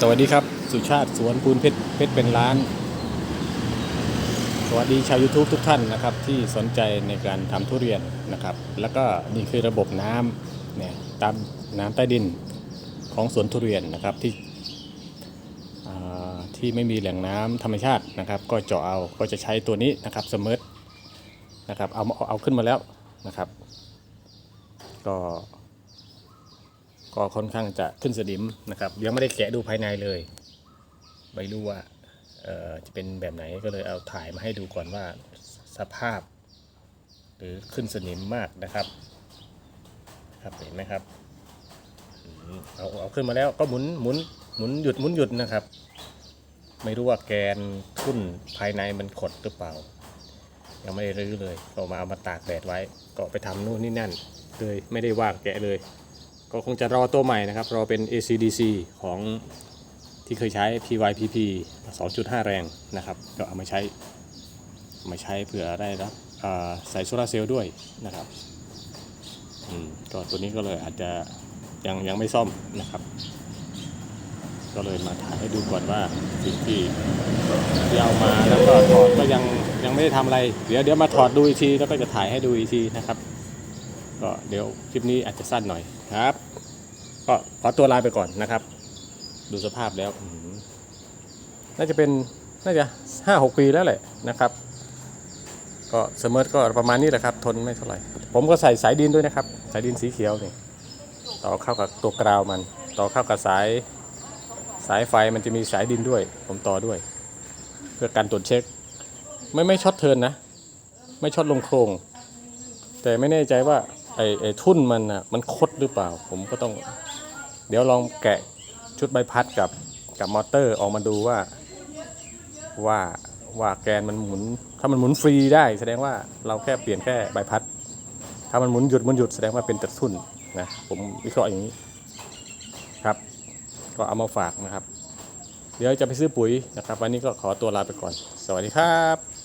สวัสดีครับ สุชาติสวนปูนเพชรเพชรเป็นล้าน สวัสดีชาว YouTube ทุกท่านนะครับ ที่สนใจในการทำทุเรียนนะครับ แล้วก็นี่คือระบบน้ำเนี่ยตามน้ำใต้ดินของสวนทุเรียนนะครับที่ที่ไม่มีแหล่งน้ำธรรมชาตินะครับ ก็เจาะเอาก็จะใช้ตัวนี้นะครับสมิร์ทนะครับเอาเอาเอาขึ้นมาแล้วนะครับ ก็ ก็ค่อนข้างจะขึ้นสนิมนะครับ ยังไม่ได้แกะดูภายในเลยไม่รู้ว่าจะเป็นแบบไหนก็เลยเอาถ่ายมาให้ดูก่อนว่าสภาพ หรือขึ้นสนิมมากนะครับครับเห็นไหมครับเอาเอาขึ้นมาแล้วก็หมุนหมุนหมุนหยุดหมุนหยุดนะครับ ไม่รู้ว่าแกนทุ่นภายในมันขดหรือเปล่า ยังไม่ได้รื้อเลยก็มาเอามาตากแดดไว้ ก็ไปทำนู่นนี่นั่นเลยไม่ได้ว่างแกะเลย ก็คงจะรอตัวใหม่นะครับ รอเป็น ACDC ของที่เคยใช้ PYPP 2.5 แรงนะครับ ก็เอามาใช้ามาใช้เผื่อได้รับอ่าใส่โซลาเซลล์ด้วยนะครับอืมก็ตัวนี้ก็เลยอาจจะยังยังไม่ซ่อมนะครับ ก็เลยมาถ่ายให้ดูก่อนว่าสิ่งที่ที่เอามาแล้วก็ถอดก็ยังยังไม่ได้ทำอะไร เดี๋ยวเดี๋ยวมาถอดดูอีกทีแล้วก็จะถ่ายให้ดูอีกทีนะครับ ก็เดี๋ยวคลิปนี้อาจจะสั้นหน่อยครับ ก็ขอตัวลาไปก่อนนะครับ ดูสภาพแล้วน่าจะเป็นน่าจะห้าหกปีแล้วแหละนะครับ ก็เสมอก็ประมาณนี้แหละครับ ทนไม่เท่าไหร่ ผมก็ใส่สายดินด้วยนะครับ สายดินสีเขียวนี่ต่อเข้ากับตัวกราวมัน ต่อเข้ากับสายสายไฟมันจะมีสายดินด้วย ผมต่อด้วย เพื่อการตรวจเช็ค ไม่ไม่ช็อตเทินนะ ไม่ช็อตลงโครง แต่ไม่แน่ใจว่า ไอ้ไอ้ทุ่นมันอะมันคดหรือเปล่า ผมก็ต้อง เดี๋ยวลองแกะชุดใบพัดกับกับมอเตอร์ออกมาดูว่าว่าว่าแกนมันหมุน ถ้ามันหมุนฟรีได้ แสดงว่าเราแค่เปลี่ยนแค่ใบพัด ถ้ามันหมุนหยุดมันหยุดแสดงว่าเป็นตัดทุ่นนะผมวิเคราะห์อย่างนี้ครับ ก็เอามาฝากนะครับ เดี๋ยวจะไปซื้อปุ๋ยนะครับ วันนี้ก็ขอตัวลาไปก่อน สวัสดีครับ